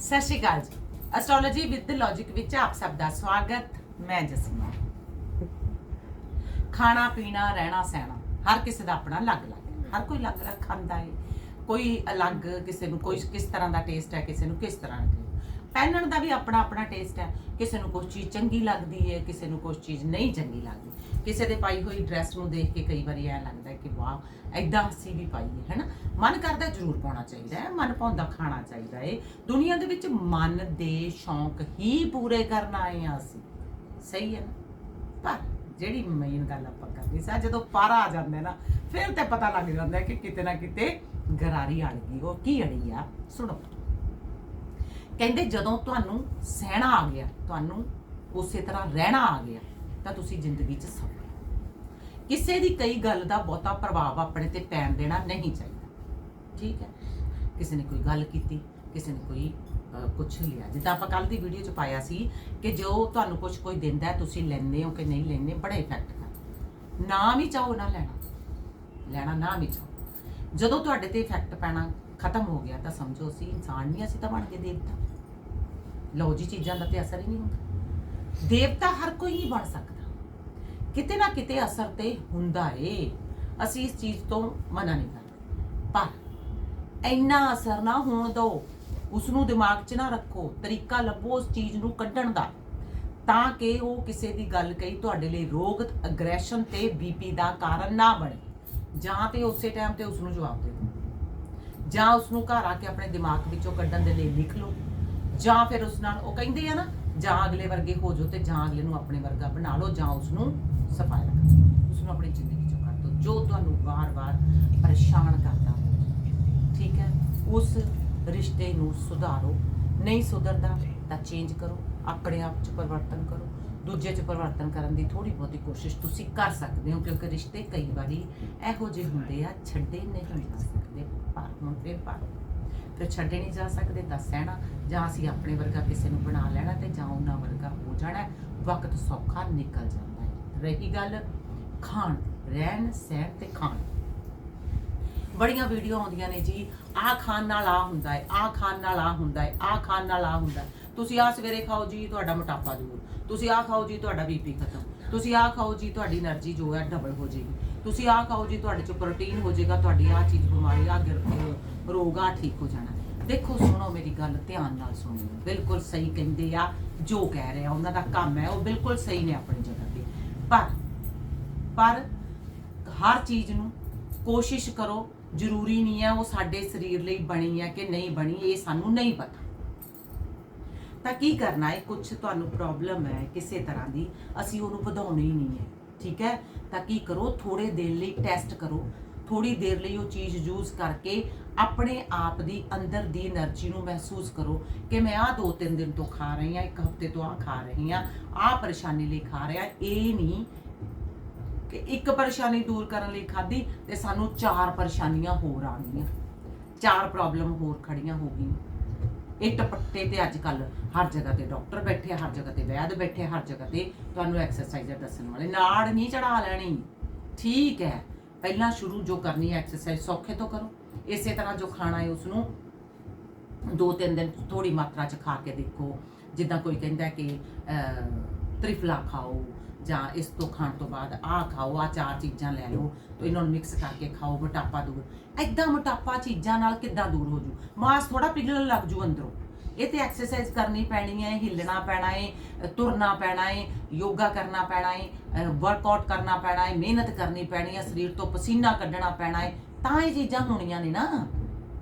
ਸਤਿ ਸ਼੍ਰੀ ਅਕਾਲ ਜੀ। Astrology with logic ਵਿੱਚ ਆਪ ਸਭ ਦਾ ਸਵਾਗਤ। ਮੈਂ ਜਸਮਾ। ਖਾਣਾ, ਪੀਣਾ, ਰਹਿਣਾ, ਸਹਿਣਾ, ਹਰ ਕਿਸੇ ਦਾ ਆਪਣਾ ਅਲੱਗ-ਅਲੱਗ ਹੈ। ਹਰ ਕੋਈ ਅਲੱਗ-ਅਲੱਗ ਖਾਂਦਾ ਹੈ। ਕੋਈ ਅਲੱਗ ਕਿਸੇ ਨੂੰ ਕੋਈ ਕਿਸ ਤਰ੍ਹਾਂ ਦਾ ਟੇਸਟ ਹੈ, ਕਿਸੇ ਨੂੰ ਕਿਸ ਤਰ੍ਹਾਂ ਦਾ ਪਹਿਨਣ ਦਾ ਵੀ ਆਪਣਾ ਆਪਣਾ ਟੇਸਟ ਹੈ। ਕਿਸੇ ਨੂੰ ਕੁਝ ਚੀਜ਼ ਚੰਗੀ ਲੱਗਦੀ ਹੈ, ਕਿਸੇ ਨੂੰ ਕੁਝ ਚੀਜ਼ ਨਹੀਂ ਚੰਗੀ ਲੱਗਦੀ। ਕਿਸੇ ਦੇ ਪਾਈ ਹੋਈ ਡਰੈਸ ਨੂੰ ਦੇਖ ਕੇ ਕਈ ਵਾਰੀ ਐ ਲੱਗਦਾ ਕਿ ਵਾਹ ਐਦਾਂ ਅਸੀਂ ਵੀ ਪਾਈਏ ਹੈਨਾ? ਮਨ ਕਰਦਾ ਜ਼ਰੂਰ ਪਾਉਣਾ ਚਾਹੀਦਾ ਹੈ, ਮਨ ਪਾਉਂਦਾ ਖਾਣਾ ਚਾਹੀਦਾ ਹੈ। ਦੁਨੀਆ ਦੇ ਵਿੱਚ ਮਨ ਦੇ ਸ਼ੌਂਕ ਹੀ ਪੂਰੇ ਕਰਨ ਆਏ ਆ ਅਸੀਂ। ਸਹੀ ਹੈ ਨਾ? ਪਰ ਜਿਹੜੀ ਮੇਨ ਗੱਲ ਆਪਾਂ ਕਰਨੀ ਸੀ, ਜਦੋਂ ਪਾਰਾ ਆ ਜਾਂਦਾ ਨਾ, ਫਿਰ ਤੇ ਪਤਾ ਲੱਗ ਜਾਂਦਾ ਕਿ ਕਿਤੇ ਨਾ ਕਿਤੇ ਗਰਾਰੀ ਅੜ ਗਈ, ਉਹ ਕੀ ਅੜੀ ਆ? ਸੁਣੋ। ਕਹਿੰਦੇ ਜਦੋਂ ਤੁਹਾਨੂੰ ਸਹਿਣਾ ਆ ਗਿਆ, ਤੁਹਾਨੂੰ ਉਸੇ ਤਰ੍ਹਾਂ ਰਹਿਣਾ ਆ ਗਿਆ, ਤਾਂ ਤੁਸੀਂ ਜ਼ਿੰਦਗੀ 'ਚ ਸਫਲ ਕਿਸੇ ਦੀ ਕਈ ਗੱਲ ਦਾ ਬਹੁਤਾ ਪ੍ਰਭਾਵ ਆਪਣੇ ਤੇ ਪੈਣ ਦੇਣਾ ਨਹੀਂ ਚਾਹੀਦਾ। ਠੀਕ ਹੈ? ਕਿਸੇ ਨੇ ਕੋਈ ਗੱਲ ਕੀਤੀ, ਕਿਸੇ ਨੇ ਕੋਈ ਕੁਝ ਲਿਆ। ਜਿੱਦਾਂ ਆਪਾਂ ਕੱਲ ਦੀ ਵੀਡੀਓ 'ਚ ਪਾਇਆ ਸੀ ਕਿ ਜੋ ਤੁਹਾਨੂੰ ਕੁਝ ਕੋਈ ਦਿੰਦਾ ਤੁਸੀਂ ਲੈਂਦੇ ਹੋ ਕਿ ਨਹੀਂ ਲੈਂਦੇ, ਬੜਾ ਇਫੈਕਟ ਕਰਦਾ ਨਾ ਵੀ ਚਾਹੋ, ਨਾ ਲੈਣਾ। ਲੈਣਾ ਨਾ ਵੀ ਚਾਹੋ। ਜਦੋਂ ਤੁਹਾਡੇ ਤੇ ਇਫੈਕਟ ਪੈਣਾ ਖਤਮ ਹੋ ਗਿਆ, ਤਾਂ ਸਮਝੋ ਅਸੀਂ ਇਨਸਾਨ ਨਹੀਂ, ਅਸੀਂ ਤਾਂ ਬਣ ਕੇ ਦੇਵਤਾ। ਲਓ ਜੀ, ਚੀਜ਼ਾਂ ਦਾ ਤੇ ਅਸਰ ਹੀ ਨਹੀਂ ਹੁੰਦਾ। ਦੇਵਤਾ ਹਰ ਕੋਈ ਹੀ ਬਣ ਸਕਦਾ। ਕਿਤੇ ਨਾ ਕਿਤੇ ਅਸਰ ਤੇ ਹੁੰਦਾ ਏ। ਅਸੀਂ ਇਸ ਚੀਜ਼ ਤੋਂ ਮਨਾ ਨਹੀਂ ਕਰਦੇ। ਪਰ ਇੰਨਾ ਅਸਰ ਨਾ ਹੋਣ ਦਿਓ ਉਸ ਨੂੰ ਦਿਮਾਗ 'ਚ ਨਾ ਰੱਖੋ। ਤਰੀਕਾ ਲੱਭੋ ਉਸ ਚੀਜ਼ ਨੂੰ ਕੱਢਣ ਦਾ। ਤਾਂ ਕਿ ਉਹ ਕਿਸੇ ਦੀ ਗੱਲ ਕਹੀ, ਤੁਹਾਡੇ ਲਈ ਰੋਗ ਅਗਰੈਸ਼ਨ ਤੇ ਬੀਪੀ ਦਾ ਕਾਰਨ ਨਾ ਬਣੇ। ਜਾਂ ਤੇ ਉਸੇ ਟਾਈਮ ਤੇ ਉਸ ਨੂੰ ਜਵਾਬ ਦੇ ਦਿਓ। ਜਾਂ ਉਸ ਨੂੰ ਘਰ ਆ ਕੇ ਆਪਣੇ ਦਿਮਾਗ ਵਿੱਚੋਂ ਕੱਢਣ ਦੇ ਲਈ ਲਿਖ ਲਓ। ਜਾਂ ਫਿਰ ਉਸ ਨਾਲ ਉਹ ਕਹਿੰਦੇ ਆ ਨਾ, ਜਾਂ ਅਗਲੇ ਵਰਗੇ ਹੋ ਜਾਓ ਤੇ ਜਾਂ ਅਗਲੇ ਨੂੰ ਆਪਣੇ ਵਰਗਾ ਬਣਾ ਲਓ, ਜਾਂ ਉਸ ਨੂੰ ਸਫ਼ਾਈ ਰੱਖ। ਉਸ ਨੂੰ ਆਪਣੀ ਜ਼ਿੰਦਗੀ ਚੋਂ ਕੱਢ ਦਿਓ। ਜੋ ਤੁਹਾਨੂੰ ਵਾਰ-ਵਾਰ ਪਰੇਸ਼ਾਨ ਕਰਦਾ ਠੀਕ ਹੈ? ਉਸ ਰਿਸ਼ਤੇ ਨੂੰ ਸੁਧਾਰੋ। ਨਹੀਂ ਸੁਧਰਦਾ ਤਾਂ ਚੇਂਜ ਕਰੋ। ਆਪਣੇ ਆਪ 'ਚ ਪਰਿਵਰਤਨ ਕਰੋ। ਦੂਜੇ 'ਚ ਪਰਿਵਰਤਨ ਕਰਨ ਦੀ ਥੋੜੀ ਬਹੁਤੀ ਕੋਸ਼ਿਸ਼ ਤੁਸੀਂ ਕਰ ਸਕਦੇ ਹੋ, ਕਿਉਂਕਿ ਰਿਸ਼ਤੇ ਕਈ ਵਾਰੀ ਇਹੋ ਜਿਹੇ ਹੁੰਦੇ ਆ, ਛੱਡੇ ਨਹੀਂ ਜਾ ਸਕਦੇ। ਪਰ ਹੁਣ ਫਿਰ ਪਰ ਫਿਰ ਛੱਡੇ ਨਹੀਂ ਜਾ ਸਕਦੇ ਤਾਂ ਸਹਿਣਾ, ਜਾਂ ਅਸੀਂ ਆਪਣੇ ਵਰਗਾ ਕਿਸੇ ਨੂੰ ਬਣਾ ਲੈਣਾ ਤੇ ਜਾਂ ਉਹਨਾਂ ਵਰਗਾ ਹੋ ਜਾਣਾ, ਵਕਤ ਸੌਖਾ ਨਿਕਲ ਜਾਂਦਾ। ਰਹੀ ਗੱਲ ਖਾਣ ਰਹਿਣ, ਸਹਿਣ ਤੇ ਖਾਣ ਬੜੀਆਂ ਵੀਡੀਓ ਆਉਂਦੀਆਂ ਨੇ ਜੀ, ਆਹ ਖਾਣ ਨਾਲ ਆ ਹੁੰਦਾ ਹੈ, ਆਹ ਖਾਣ ਨਾਲ ਆ ਹੁੰਦਾ ਹੈ, ਆਹ ਖਾਣ ਨਾਲ ਆ ਹੁੰਦਾ ਤੁਸੀਂ ਆਹ ਸਵੇਰੇ ਖਾਓ ਜੀ, ਤੁਹਾਡਾ ਮੋਟਾਪਾ ਦੂਰ। ਤੁਸੀਂ ਆਹ ਖਾਓ ਜੀ, ਤੁਹਾਡਾ ਬੀਪੀ ਖਤਮ। ਤੁਸੀਂ ਆਹ ਖਾਓ ਜੀ, ਤੁਹਾਡੀ એનર્ਜੀ ਜੋ ਹੈ ਡਬਲ ਹੋ ਜੇਗੀ ਤੁਸੀਂ ਆਹ ਖਾਓ ਜੀ, ਤੁਹਾਡੇ ਚ ਪ੍ਰੋਟੀਨ ਹੋ ਜਾਏਗਾ, ਤੁਹਾਡੀ ਆਹ ਚੀਜ਼ ਬਿਮਾਰੀ ਆ ਰੋਗ ਆ ਠੀਕ ਹੋ ਜਾਣਾ। ਦੇਖੋ, ਸੁਣੋ ਮੇਰੀ ਗੱਲ, ਧਿਆਨ ਨਾਲ ਸੁਣੋ। ਬਿਲਕੁਲ ਸਹੀ ਕਹਿੰਦੇ ਆ, ਜੋ ਕਹਿ ਰਿਹਾ, ਉਹਨਾਂ ਦਾ ਕੰਮ ਹੈ, ਉਹ ਬਿਲਕੁਲ ਸਹੀ ਨੇ ਆਪਣੇ ਜਗ੍ਹਾ ਪਰ ਪਰ ਹਰ ਚੀਜ਼ ਨੂੰ ਕੋਸ਼ਿਸ਼ ਕਰੋ, ਜ਼ਰੂਰੀ ਨਹੀਂ ਹੈ ਉਹ ਸਾਡੇ ਸਰੀਰ ਲਈ ਬਣੀ ਹੈ ਕਿ ਨਹੀਂ ਬਣੀ, ਇਹ ਸਾਨੂੰ ਨਹੀਂ ਪਤਾ। ਤਾਂ ਕੀ ਕਰਨਾ ਹੈ? ਕੁਝ ਤੁਹਾਨੂੰ ਪ੍ਰੋਬਲਮ ਹੈ ਕਿਸੇ ਤਰ੍ਹਾਂ ਦੀ, ਅਸੀਂ ਉਹਨੂੰ ਵਧਾਉਣੀ ਨਹੀਂ ਹੈ, ਠੀਕ ਹੈ? ਤਾਂ ਕੀ ਕਰੋ? ਥੋੜੇ ਦਿਨ ਲਈ ਟੈਸਟ ਕਰੋ। ਥੋੜੀ ਦੇਰ ਲਈ ਉਹ ਚੀਜ਼ ਯੂਜ਼ ਕਰਕੇ ਆਪਣੇ ਆਪ ਦੀ ਅੰਦਰ ਦੀ એનર્ਜੀ ਨੂੰ ਮਹਿਸੂਸ ਕਰੋ ਕਿ ਮੈਂ ਆਹ ਦੋ ਤਿੰਨ ਦਿਨ ਤੋਂ ਖਾ ਰਹੀ ਆ ਇੱਕ ਹਫ਼ਤੇ ਤੋਂ ਆ ਖਾ ਰਹੀ ਆ ਆਹ ਪਰੇਸ਼ਾਨੀ ਲਈ ਖਾ ਰਿਹਾ, ਇਹ ਨਹੀਂ ਕਿ ਇੱਕ ਪਰੇਸ਼ਾਨੀ ਦੂਰ ਕਰਨ ਲਈ ਖਾਧੀ ਤੇ ਸਾਨੂੰ ਚਾਰ ਪਰੇਸ਼ਾਨੀਆਂ ਹੋਰ ਆ ਗਈਆਂ। ਚਾਰ ਪ੍ਰੋਬਲਮ ਹੋਰ ਖੜੀਆਂ ਹੋ ਗਈਆਂ। ਇਹ ਟਪੱਟੇ ਤੇ ਅੱਜ ਕੱਲ ਹਰ ਜਗ੍ਹਾ ਤੇ ਡਾਕਟਰ ਬੈਠੇ ਹਰ ਜਗ੍ਹਾ ਤੇ ਵੈਦ ਬੈਠੇ ਹਰ ਜਗ੍ਹਾ ਤੇ ਤੁਹਾਨੂੰ ਐਕਸਰਸਾਈਜ਼ਰ ਦੱਸਣ ਵਾਲੇ ਨਾੜ ਨਹੀਂ ਚੜਾ ਲੈਣੀ। ਠੀਕ ਹੈ। ਪਹਿਲਾਂ ਸ਼ੁਰੂ ਜੋ ਕਰਨੀ ਹੈ ਐਕਸਰਸਾਈਜ਼ ਸੌਖੇ ਤੋਂ ਕਰੋ। ਇਸੇ ਤਰ੍ਹਾਂ ਜੋ ਖਾਣਾ ਹੈ ਉਸ ਨੂੰ ਦੋ ਤਿੰਨ ਦਿਨ ਥੋੜੀ ਮਾਤਰਾ ਚ ਖਾ ਕੇ ਦੇਖੋ। ਜਿੱਦਾਂ ਕੋਈ ਕਹਿੰਦਾ ਕਿ ਤ੍ਰਿਫਲਾ ਖਾਓ ਜਾਂ ਇਸ ਤੋਂ ਖਾਣ ਤੋਂ ਬਾਅਦ ਆਹ ਖਾਓ ਆ ਚਾਰ ਚੀਜ਼ਾਂ ਲੈ ਲਓ, ਤੇ ਇਹਨਾਂ ਨੂੰ ਮਿਕਸ ਕਰਕੇ ਖਾਓ, ਮੋਟਾਪਾ ਦੂਰ। ਐਦਾਂ ਮੋਟਾਪਾ ਚੀਜ਼ਾਂ ਨਾਲ ਕਿੱਦਾਂ ਦੂਰ ਹੋ ਜੂ? ਮਾਸ ਥੋੜਾ ਪਿਘਲਣ ਲੱਗ ਜੂ ਅੰਦਰੋਂ। ਇਹ ਤੇ ਐਕਸਰਸਾਈਜ਼ ਕਰਨੀ ਪੈਣੀ ਹੈ, ਹਿੱਲਣਾ ਪੈਣਾ ਹੈ, ਤੁਰਨਾ ਪੈਣਾ ਹੈ, ਯੋਗਾ ਕਰਨਾ ਪੈਣਾ ਹੈ ਵਰਕਆਊਟ ਕਰਨਾ ਪੈਣਾ ਹੈ, ਮਿਹਨਤ ਕਰਨੀ ਪੈਣੀ ਹੈ, ਸਰੀਰ ਤੋਂ ਪਸੀਨਾ ਕੱਢਣਾ ਪੈਣਾ ਹੈ, ਤਾਂ ਇਹ ਚੀਜ਼ਾਂ ਹੋਣੀਆਂ ਨੇ ਨਾ।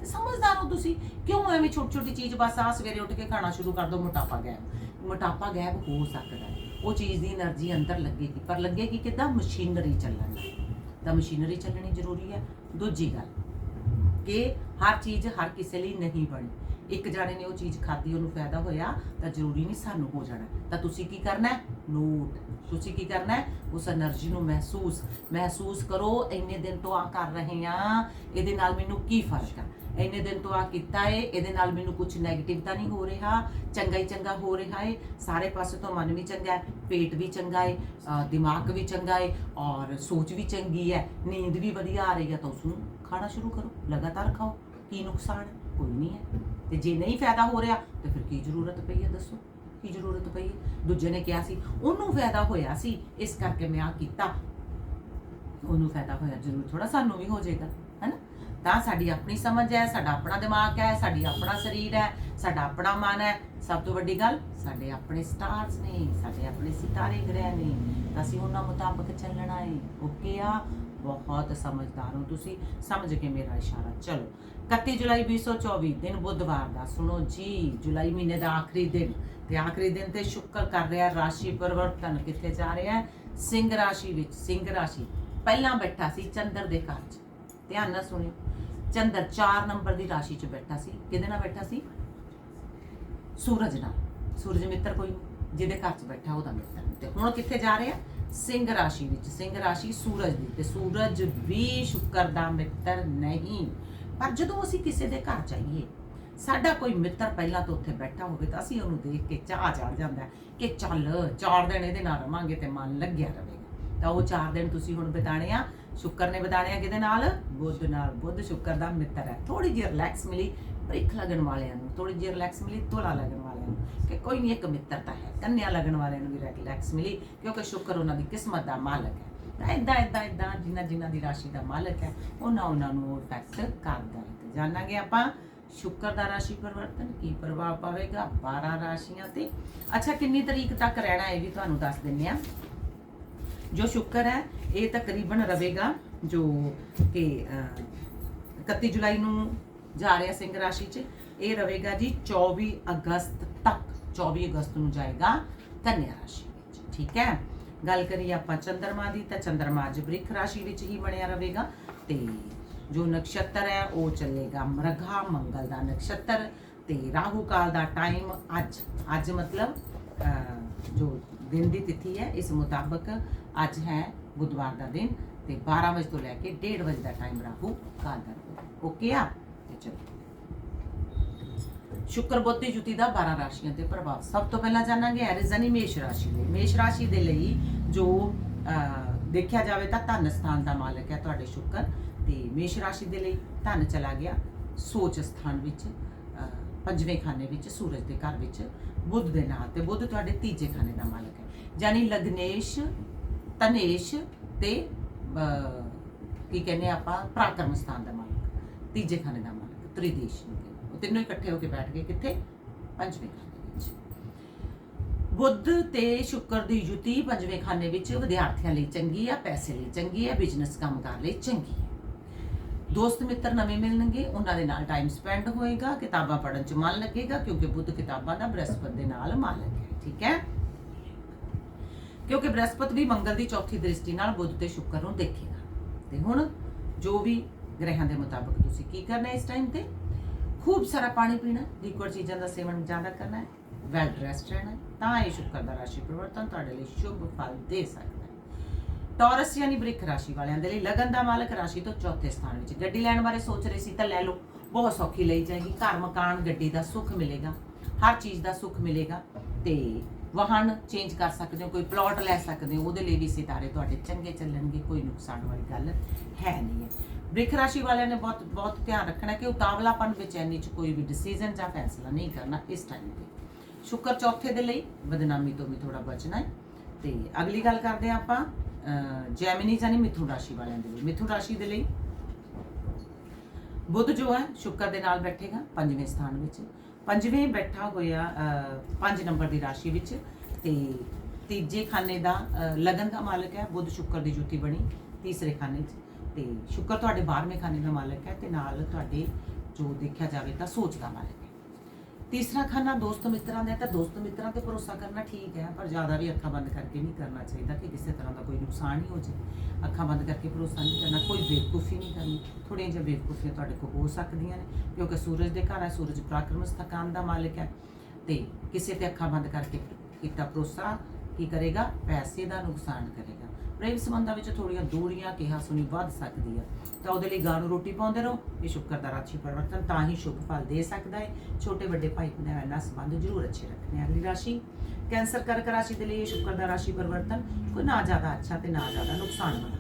ਸਮਝਦਾਰ ਹੋ ਤੁਸੀਂ, ਕਿਉਂ ਐਵੇਂ ਛੋਟੀ ਛੋਟੀ ਚੀਜ਼ ਬਸ ਆ ਸਵੇਰੇ ਉੱਠ ਕੇ ਖਾਣਾ ਸ਼ੁਰੂ ਕਰ ਦੋ, ਮੋਟਾਪਾ ਗਾਇਬ ਮੋਟਾਪਾ ਗਾਇਬ ਹੋ ਸਕਦਾ ਹੈ। ਉਹ ਚੀਜ਼ ਦੀ એનર્ਜੀ ਅੰਦਰ ਲੱਗੇਗੀ, ਪਰ ਲੱਗੇਗੀ ਕਿਦਾਂ? ਮਸ਼ੀਨਰੀ ਚੱਲਣ ਤਾਂ ਮਸ਼ੀਨਰੀ ਚੱਲਣੀ ਜ਼ਰੂਰੀ ਹੈ। ਦੂਜੀ ਗੱਲ, ਕਿ ਹਰ ਚੀਜ਼ ਹਰ ਕਿਸੇ ਲਈ ਨਹੀਂ ਬਣੀ। ਇੱਕ ਜਾਣੇ ਨੇ ਉਹ ਚੀਜ਼ ਖਾਧੀ, ਉਹਨੂੰ ਫਾਇਦਾ ਹੋਇਆ, ਤਾਂ ਜ਼ਰੂਰੀ ਨਹੀਂ ਸਾਨੂੰ ਹੋ ਜਾਣਾ। ਤਾਂ ਤੁਸੀਂ ਕੀ ਕਰਨਾ ਹੈ? ਨੋਟ ਤੁਸੀਂ ਕੀ ਕਰਨਾ ਹੈ? ਉਸ એનર્ਜੀ ਨੂੰ ਮਹਿਸੂਸ ਮਹਿਸੂਸ ਕਰੋ, ਇੰਨੇ ਦਿਨ ਤੋਂ ਆ ਕਰ ਰਹੇ ਆ ਇਹਦੇ ਨਾਲ ਮੈਨੂੰ ਕੀ ਫ਼ਰਕ ਆ ਇੰਨੇ ਦਿਨ ਤੋਂ ਆ ਕੀਤਾ ਏ, ਇਹਦੇ ਨਾਲ ਮੈਨੂੰ ਕੁਝ ਨੈਗੇਟਿਵ ਤਾਂ ਨਹੀਂ ਹੋ ਰਿਹਾ, ਚੰਗਾ ਹੀ ਚੰਗਾ ਹੋ ਰਿਹਾ ਏ, ਸਾਰੇ ਪਾਸੇ ਤੋਂ ਮਨ ਵੀ ਚੰਗਾ ਹੈ, ਪੇਟ ਵੀ ਚੰਗਾ ਹੈ ਦਿਮਾਗ ਵੀ ਚੰਗਾ ਹੈ ਔਰ ਸੋਚ ਵੀ ਚੰਗੀ ਹੈ, ਨੀਂਦ ਵੀ ਵਧੀਆ ਆ ਰਹੀ ਹੈ, ਤਾਂ ਉਸ ਨੂੰ ਖਾਣਾ ਸ਼ੁਰੂ ਕਰੋ, ਲਗਾਤਾਰ ਖਾਓ, ਕੀ ਨੁਕਸਾਨ ਕੋਈ ਨਹੀਂ ਹੈ। ਤੇ ਜੇ ਨਹੀਂ ਫਾਇਦਾ ਹੋ ਰਿਹਾ, ਤੇ ਫਿਰ ਕੀ ਜ਼ਰੂਰਤ ਪਈ ਹੈ ਦੱਸੋ? ਕੀ ਜ਼ਰੂਰਤ ਪਈ ਹੈ? ਦੂਜੇ ਨੇ ਕਿਹਾ ਸੀ, ਉਹਨੂੰ ਫਾਇਦਾ ਹੋਇਆ ਸੀ, ਇਸ ਕਰਕੇ ਮੈਂ ਆ ਕੀਤਾ। ਉਹਨੂੰ ਫਾਇਦਾ ਹੋਇਆ ਜ਼ਰੂਰ ਥੋੜਾ ਸਾਨੂੰ ਵੀ ਹੋ ਜਾਏਗਾ, ਹੈਨਾ? ਤਾਂ ਸਾਡੀ ਆਪਣੀ ਸਮਝ ਹੈ, ਸਾਡਾ ਆਪਣਾ ਦਿਮਾਗ ਹੈ, ਸਾਡੀ ਆਪਣਾ ਸਰੀਰ ਹੈ, ਸਾਡਾ ਆਪਣਾ ਮਨ ਹੈ। ਸਭ ਤੋਂ ਵੱਡੀ ਗੱਲ, ਸਾਡੇ ਆਪਣੇ ਸਟਾਰਸ ਨੇ, ਸਾਡੇ ਆਪਣੇ ਸਿਤਾਰੇ ਗ੍ਰਹਿ ਨੇ। ਤਾਂ ਅਸੀਂ ਉਹਨਾਂ ਮੁਤਾਬਕ ਚੱਲਣਾ ਹੈ। ਓਕੇ ਆ ਬਹੁਤ ਸਮਝਦਾਰ ਹੋ ਤੁਸੀਂ। ਸਮਝ ਕੇ ਮੇਰਾ ਇਸ਼ਾਰਾ ਚਲੋ। 31 ਜੁਲਾਈ 2024 ਦਿਨ ਬੁੱਧਵਾਰ ਦਾ। ਸੁਣੋ ਜੀ, ਜੁਲਾਈ ਮਹੀਨੇ ਦਾ ਆਖਰੀ ਦਿਨ। ਤੇ ਆਖਰੀ ਦਿਨ ਤੇ ਸ਼ੁਕਰ ਕਰ ਰਿਹਾ, ਰਾਸ਼ੀ ਪਰਿਵਰਤਨ ਕਿੱਥੇ ਜਾ ਰਿਹਾ ਹੈ? ਸਿੰਘ ਰਾਸ਼ੀ ਵਿੱਚ। ਸਿੰਘ ਰਾਸ਼ੀ ਪਹਿਲਾਂ ਬੈਠਾ ਸੀ ਚੰਦਰ ਦੇ ਘਰ 'ਚ। ਧਿਆਨ ਨਾਲ ਸੁਣਿਓ। ਚੰਦਰ 4 ਨੰਬਰ ਦੀ ਰਾਸ਼ੀ 'ਚ ਬੈਠਾ ਸੀ। ਕਿਹਦੇ ਨਾਲ ਬੈਠਾ ਸੀ? ਸੂਰਜ ਨਾਲ। ਸੂਰਜ ਮਿੱਤਰ ਕੋਈ ਜਿਹਦੇ ਘਰ 'ਚ ਬੈਠਾ ਉਹਦਾ ਮਿੱਤਰ। ਤੇ ਹੁਣ ਕਿੱਥੇ ਜਾ ਰਿਹਾ? ਸਿੰਘ ਰਾਸ਼ੀ ਵਿੱਚ, ਸਿੰਘ ਰਾਸ਼ੀ ਸੂਰਜ ਦੀ ਤੇ ਸੂਰਜ ਵੀ ਸ਼ੁਕਰ ਦਾ ਮਿੱਤਰ ਨਹੀਂ। ਪਰ ਜਦੋਂ ਅਸੀਂ ਕਿਸੇ ਦੇ ਘਰ ਜਾਈਏ, ਸਾਡਾ ਕੋਈ ਮਿੱਤਰ ਪਹਿਲਾਂ ਤੋਂ ਉੱਥੇ ਬੈਠਾ ਹੋਵੇ ਤਾਂ ਅਸੀਂ ਉਹਨੂੰ ਦੇਖ ਕੇ ਚਾਹ ਚੜ ਜਾਂਦਾ ਕਿ ਚੱਲ, ਚਾਰ ਦਿਨ ਇਹਦੇ ਨਾਲ ਰਵਾਂਗੇ ਤੇ ਮਨ ਲੱਗਿਆ ਰਹੇਗਾ। ਤਾਂ ਉਹ ਚਾਰ ਦਿਨ ਤੁਸੀਂ ਹੁਣ ਬਿਤਾਣੇ ਆ, ਸ਼ੁਕਰ ਨੇ ਬਿਤਾਣੇ ਆ ਕਿਹਦੇ ਨਾਲ? ਬੁੱਧ ਨਾਲ। ਬੁੱਧ ਸ਼ੁਕਰ ਦਾ ਮਿੱਤਰ ਹੈ। ਥੋੜੀ ਜਿਹੀ ਰਿਲੈਕਸ ਮਿਲੀ ਪ੍ਰਿਖ ਲੱਗਣ ਵਾਲਿਆਂ ਨੂੰ ਥੋੜੀ ਜਿਹੀ ਰਿਲੈਕਸ ਮਿਲੀ ਤੋਲਾ ਲੱਗਣ ਵਾਲਿਆਂ ਕਿ ਕੋਈ ਨਹੀਂ ਇੱਕ ਮਿੱਤਰਤਾ ਹੈ। ਕੰਨਿਆ ਲੱਗਣ ਵਾਲਿਆਂ ਨੂੰ ਵੀ ਰਿਲੈਕਸ ਮਿਲੀ ਕਿਉਂਕਿ ਸ਼ੁਕਰ ਉਹਨਾਂ ਦੀ ਕਿਸਮਤ ਦਾ ਮਾਲਕ ਹੈ। ਤਾਂ ਇਦਾਂ ਇਦਾਂ ਇਦਾਂ ਜਿਨ੍ਹਾਂ ਜਿਨ੍ਹਾਂ ਦੀ ਰਾਸ਼ੀ ਦਾ ਮਾਲਕ ਹੈ ਉਹਨਾਂ ਉਹਨਾਂ ਨੂੰ ਉਹ ਇਫੈਕਟ ਕਰਦਾ ਹੈ ਜਾਣਾਂਗੇ ਆਪਾਂ। ਸ਼ੁਕਰ ਦਾ ਰਾਸ਼ੀ ਪਰਿਵਰਤਨ ਕੀ ਪ੍ਰਭਾਵ ਪਾਵੇਗਾ? 12 ਰਾਸ਼ੀਆਂ ਤੇ। ਅੱਛਾ ਕਿੰਨੀ ਤਰੀਕ ਤੱਕ ਰਹਿਣਾ ਇਹ ਵੀ ਤੁਹਾਨੂੰ ਦੱਸ ਦਿੰਨੇ ਆ ਜੋ ਸ਼ੁਕਰ ਹੈ ਇਹ ਤਕਰੀਬਨ ਰਵੇਗਾ ਜੋ ਕਿ ਅਹ, 31 ਜੁਲਾਈ ਨੂੰ ਜਾ ਰਿਹਾ ਸਿੰਘ ਰਾਸ਼ੀ 'ਚ। ਇਹ ਰਵੇਗਾ ਜੀ 24 ਅਗਸਤ ਤੱਕ 24 ਅਗਸਤ ਨੂੰ ਜਾਏਗਾ ਕੰਨਿਆ ਰਾਸ਼ੀ ਵਿੱਚ ਠੀਕ ਹੈ? ਗੱਲ ਕਰੀਏ ਆਪਾਂ ਚੰਦਰਮਾ ਦੀ ਤਾਂ ਚੰਦਰਮਾ ਅੱਜ ਬ੍ਰਿਖ ਰਾਸ਼ੀ ਵਿੱਚ ਹੀ ਬਣਿਆ ਰਹੇਗਾ ਤੇ ਜੋ ਨਕਸ਼ਤਰ ਹੈ ਉਹ ਚੱਲੇਗਾ ਮਰਘਾ ਮੰਗਲ ਦਾ ਨਕਸ਼ਤਰ ਤੇ ਰਾਹੂ ਕਾਲ ਦਾ ਟਾਈਮ ਅੱਜ ਅੱਜ ਮਤਲਬ ਅਹ, ਜੋ ਦਿਨ ਦੀ ਤਿਥੀ ਹੈ ਇਸ ਮੁਤਾਬਕ ਅੱਜ ਹੈ ਬੁੱਧਵਾਰ ਦਾ ਦਿਨ ਤੇ 12 ਵਜੇ ਤੋਂ ਲੈ ਕੇ 1:30 ਵਜੇ ਦਾ ਟਾਈਮ ਰਾਹੂ ਕਾਲ ਦਾ ਓਕੇ ਆ? ਤੇ ਚਲੋ। ਸ਼ੁਕਰ ਬੁੱਧ ਦੀ ਜੁਤੀ ਦਾ 12 ਰਾਸ਼ੀਆਂ ਤੇ ਪ੍ਰਭਾਵ। ਸਭ ਤੋਂ ਪਹਿਲਾਂ ਜਾਣਾਂਗੇ ਐਰੀਜ਼ਨੀ ਮੇਸ਼ ਰਾਸ਼ੀ ਦੇ ਮੇਸ਼ ਰਾਸ਼ੀ ਦੇ ਲਈ ਜੋ ਦੇਖਿਆ ਜਾਵੇ ਤਾਂ ਧਨ ਸਥਾਨ ਦਾ ਮਾਲਕ ਹੈ ਤੁਹਾਡੇ ਸ਼ੁਕਰ। ਤੇ ਮੇਸ਼ ਰਾਸ਼ੀ ਦੇ ਲਈ ਧਨ ਚਲਾ ਗਿਆ। ਸੋਚ ਸਥਾਨ ਵਿੱਚ ਪੰਜਵੇਂ ਖਾਨੇ ਵਿੱਚ, ਸੂਰਜ ਦੇ ਘਰ ਵਿੱਚ, ਬੁੱਧ ਦੇ ਨਾਲ ਤੇ। ਬੁੱਧ ਤੁਹਾਡੇ ਤੀਜੇ ਖਾਨੇ ਦਾ ਮਾਲਕ ਹੈ। ਯਾਨੀ ਲਗਨੇਸ਼ ਤਨੇਸ਼ ਤੇ ਕੀ ਕਹਿੰਦੇ ਆਪਾਂ? ਪ੍ਰਾਕਰਮ ਸਥਾਨ ਦਾ ਮਾਲਕ। ਤੀਜੇ ਖਾਨੇ ਦਾ ਮਾਲਕ, ਤ੍ਰਿਦੇਸ਼। ਨੂੰ ਤਿੰਨੋਂ ਇਕੱਠੇ ਹੋ ਕੇ ਬੈਠ ਗਏ ਕਿੱਥੇ? ਪੰਜਵੇਂ ਖਾਨੇ ਵਿੱਚ। ਬੁੱਧ ਤੇ ਸ਼ੁੱਕਰ ਦੀ ਯੁਤੀ ਪੰਜਵੇਂ ਖਾਨੇ ਵਿੱਚ ਵਿਦਿਆਰਥੀਆਂ ਲਈ ਚੰਗੀ ਆ, ਪੈਸੇ ਲਈ ਚੰਗੀ ਆ ਬਿਜ਼ਨਸ ਕੰਮਕਾਰ ਲਈ ਚੰਗੀ ਹੈ ਦੋਸਤ ਮਿੱਤਰ ਨਵੇਂ ਮਿਲਣਗੇ, ਉਹਨਾਂ ਦੇ ਨਾਲ ਟਾਈਮ ਸਪੈਂਡ ਹੋਏਗਾ, ਕਿਤਾਬਾਂ ਪੜਨ ਚ ਮਨ ਲੱਗੇਗਾ, ਕਿਉਂਕਿ ਬੁੱਧ ਕਿਤਾਬਾਂ ਦਾ ਬ੍ਰਹਸਪਤ ਦੇ ਨਾਲ ਮਾਲਕ ਹੈ ਠੀਕ ਹੈ? ਕਿਉਂਕਿ ਬ੍ਰਹਸਪਤ ਵੀ ਮੰਗਲ ਦੀ ਚੌਥੀ ਦ੍ਰਿਸ਼ਟੀ ਨਾਲ ਬੁੱਧ ਤੇ ਸ਼ੁੱਕਰ ਨੂੰ ਦੇਖੇਗਾ। ਤੇ ਹੁਣ ਜੋ ਵੀ ਗ੍ਰਹਿਾਂ ਦੇ ਮੁਤਾਬਕ ਤੁਸੀਂ ਕੀ ਕਰਨਾ ਇਸ ਟਾਈਮ ਤੇ? ਖੂਬ ਸਾਰਾ ਪਾਣੀ ਪੀਣਾ ਲਿਕੁਇਡ ਚੀਜ਼ਾਂ ਦਾ ਸੇਵਨ ਜ਼ਿਆਦਾ ਕਰਨਾ ਹੈ। ਵੈਲ ਡਰੈਸਡ ਰਹਿਣਾ ਤਾਂ ਇਹ ਸ਼ੁੱਕਰ ਦਾ ਰਾਸ਼ੀ ਪਰਿਵਰਤਨ ਤੁਹਾਡੇ ਲਈ ਸ਼ੁਭ ਫਲ ਦੇ ਸਕਦਾ ਹੈ। ਟੌਰਸ ਯਾਨੀ ਬ੍ਰਿਖ ਰਾਸ਼ੀ ਵਾਲਿਆਂ ਦੇ ਲਈ ਲਗਨ ਦਾ ਮਾਲਕ ਰਾਸ਼ੀ ਤੋਂ ਚੌਥੇ ਸਥਾਨ ਵਿੱਚ। ਗੱਡੀ ਲੈਣ ਬਾਰੇ ਸੋਚ ਰਹੇ ਸੀ ਤਾਂ ਲੈ ਲਓ। ਬਹੁਤ ਸੌਖੀ ਲਈ ਜਾਏਗੀ। ਘਰ, ਮਕਾਨ, ਗੱਡੀ ਦਾ ਸੁੱਖ ਮਿਲੇਗਾ। ਹਰ ਚੀਜ਼ ਦਾ ਸੁੱਖ ਮਿਲੇਗਾ। ਤੇ ਵਾਹਨ ਚੇਂਜ ਕਰ ਸਕਦੇ ਹੋ, ਕੋਈ ਪਲਾਟ ਲੈ ਸਕਦੇ ਹੋ। ਉਹਦੇ ਲਈ ਵੀ ਸਿਤਾਰੇ ਤੁਹਾਡੇ ਚੰਗੇ ਚੱਲਣਗੇ। ਕੋਈ ਨੁਕਸਾਨ ਵਾਲੀ ਗੱਲ ਹੈ ਨਹੀਂ। ਹੈ ਬ੍ਰਿਖ ਰਾਸ਼ੀ ਵਾਲਿਆਂ ਨੇ ਬਹੁਤ ਬਹੁਤ ਧਿਆਨ ਰੱਖਣਾ ਕਿ ਉਤਾਵਲਾਪਨ ਬੇਚੈਨੀ ਚ ਕੋਈ ਵੀ ਡਿਸੀਜਨ ਜਾਂ ਫੈਸਲਾ ਨਹੀਂ ਕਰਨਾ ਇਸ ਟਾਈਮ ਤੇ। ਸ਼ੁਕਰ ਚੌਥੇ ਦੇ ਲਈ ਬਦਨਾਮੀ ਤੋਂ ਵੀ ਥੋੜਾ ਬਚਣਾ ਹੈ। ਤੇ ਅਗਲੀ ਗੱਲ ਕਰਦੇ ਹਾਂ ਆਪਾਂ ਜੈਮਿਨੀ ਜਾਨੀ ਮਿਥੁਨ ਰਾਸ਼ੀ ਵਾਲਿਆਂ ਦੇ ਲਈ। ਮਿਥੁਨ ਰਾਸ਼ੀ ਦੇ ਲਈ ਬੁੱਧ ਜੋ ਹੈ, ਸ਼ੁਕਰ ਦੇ ਨਾਲ ਬੈਠੇਗਾ ਪੰਜਵੇਂ ਸਥਾਨ ਵਿੱਚ। ਪੰਜਵੇਂ ਬੈਠਾ ਹੋਇਆ ਪੰਜ ਨੰਬਰ ਦੀ ਰਾਸ਼ੀ ਵਿੱਚ। ਤੇ ਤੀਜੇ ਖਾਨੇ ਦਾ ਲਗਨ ਦਾ ਮਾਲਕ ਹੈ, ਬੁੱਧ ਸ਼ੁਕਰ ਦੀ ਜੁਤੀ ਬਣੀ ਤੀਸਰੇ ਖਾਨੇ 'ਚ। ਤੇ ਸ਼ੁਕਰ ਤੁਹਾਡੇ 12ਵੇਂ ਖਾਨੇ ਦਾ ਮਾਲਕ ਹੈ ਤੇ ਨਾਲ ਤੁਹਾਡੇ ਜੋ ਦੇਖਿਆ ਜਾਵੇ ਤਾਂ ਸੋਚ ਦਾ ਮਾਲਕ ਹੈ। ਤੀਸਰਾ ਖਾਨਾ ਦੋਸਤ ਮਿੱਤਰਾਂ ਦਾ ਹੈ ਤਾਂ ਦੋਸਤ ਮਿੱਤਰਾਂ ਤੇ ਭਰੋਸਾ ਕਰਨਾ ਠੀਕ ਹੈ, ਪਰ ਜ਼ਿਆਦਾ ਵੀ ਅੱਖਾਂ ਬੰਦ ਕਰਕੇ ਨਹੀਂ ਕਰਨਾ ਚਾਹੀਦਾ ਕਿ ਕਿਸੇ ਤਰ੍ਹਾਂ ਦਾ ਕੋਈ ਨੁਕਸਾਨ ਹੀ ਹੋ ਜਾਵੇ ਅੱਖਾਂ ਬੰਦ ਕਰਕੇ ਭਰੋਸਾ ਨਹੀਂ ਕਰਨਾ, ਕੋਈ ਬੇਵਕੂਫੀ ਨਹੀਂ ਕਰਨੀ। ਥੋੜੀਆਂ ਜਿਹੀਆਂ ਬੇਵਕੂਫੀਆਂ ਤੁਹਾਡੇ ਕੋਲ ਹੋ ਸਕਦੀਆਂ ਨੇ, ਕਿਉਂਕਿ ਸੂਰਜ ਦੇ ਘਰ ਹੈ, ਸੂਰਜ ਪਰਾਕਰਮ ਸਥਾਨ ਦਾ ਮਾਲਕ ਹੈ ਤੇ ਕਿਸੇ ਤੇ ਅੱਖਾਂ ਬੰਦ ਕਰਕੇ ਕੀਤਾ ਭਰੋਸਾ ਕੀ ਕਰੇਗਾ? ਪੈਸੇ ਦਾ ਨੁਕਸਾਨ ਕਰੇਗਾ। ਪ੍ਰੇਮ ਸੰਬੰਧਾਂ ਵਿੱਚ ਥੋੜੀਆਂ ਦੂਰੀਆਂ ਕਿਹਾ ਸੁਣੀ ਵੱਧ ਸਕਦੀ ਹੈ ਤਾਂ ਉਹਦੇ ਲਈ ਗਾਂ ਨੂੰ ਰੋਟੀ ਪਾਉਂਦੇ ਰਹੋ। ਇਹ ਸ਼ੁਕਰ ਦਾ ਰਾਸ਼ੀ ਪਰਿਵਰਤਨ ਤਾਂ ਹੀ ਸ਼ੁਭ ਫਲ ਦੇ ਸਕਦਾ ਹੈ ਛੋਟੇ ਵੱਡੇ ਭਾਈ ਭੈਣਾਂ ਨਾਲ ਸੰਬੰਧ ਜ਼ਰੂਰ ਅੱਛੇ ਰੱਖਣੇ ਅਗਲੀ ਰਾਸ਼ੀ, ਕੈਂਸਰ ਕਰਕ ਰਾਸ਼ੀ ਦੇ ਲਈ ਇਹ ਸ਼ੁਕਰ ਦਾ ਰਾਸ਼ੀ ਪਰਿਵਰਤਨ। ਕੋਈ ਨਾ ਜ਼ਿਆਦਾ ਅੱਛਾ ਤੇ ਨਾ ਜ਼ਿਆਦਾ ਨੁਕਸਾਨ ਵਾਲਾ।